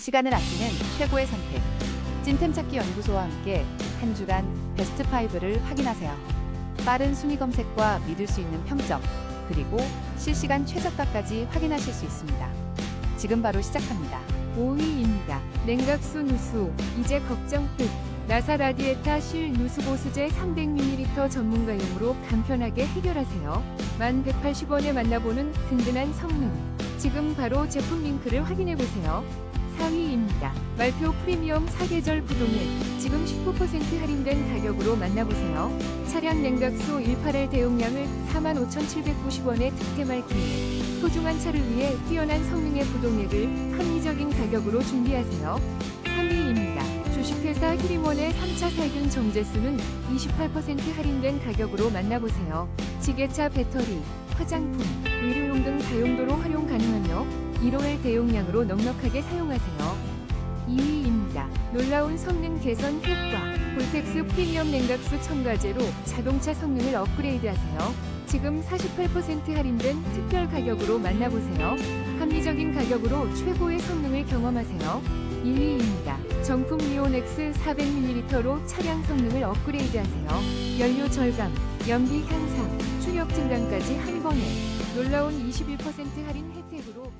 시간을 아끼는 최고의 선택. 찐템 찾기 연구소와 함께 한 주간 베스트 5를 확인하세요. 빠른 순위 검색과 믿을 수 있는 평점, 그리고 실시간 최저가까지 확인하실 수 있습니다. 지금 바로 시작합니다. 5위입니다. 냉각수 누수, 이제 걱정 끝. 나사 라디에타 실 누수 보수제 300ml 전문가용으로 간편하게 해결하세요. 1180원에 만나보는 든든한 성능. 지금 바로 제품 링크를 확인해보세요. 4위입니다. 말표 프리미엄 사계절 부동액. 지금 19% 할인된 가격으로 만나보세요. 차량 냉각수 181 대용량을 45,790원에 득템할기. 소중한 차를 위해 뛰어난 성능의 부동액을 합리적인 가격으로 준비하세요. 3위입니다. 주식회사 히림원의 3차 살균 정제수는 28% 할인된 가격으로 만나보세요. 지게차 배터리, 화장품, 의료용 등 다용도로 활용 가능하며 1호L 대용량으로 넉넉하게 사용하세요. 2위입니다. 놀라운 성능 개선 효과. 볼텍스 프리미엄 냉각수 첨가제로 자동차 성능을 업그레이드하세요. 지금 48% 할인된 특별 가격으로 만나보세요. 합리적인 가격으로 최고의 성능을 경험하세요. 1위입니다. 정품 리온X 400ml로 차량 성능을 업그레이드하세요. 연료 절감, 연비 향상, 출력 증강까지 한 번에 놀라운 21% 할인 혜택으로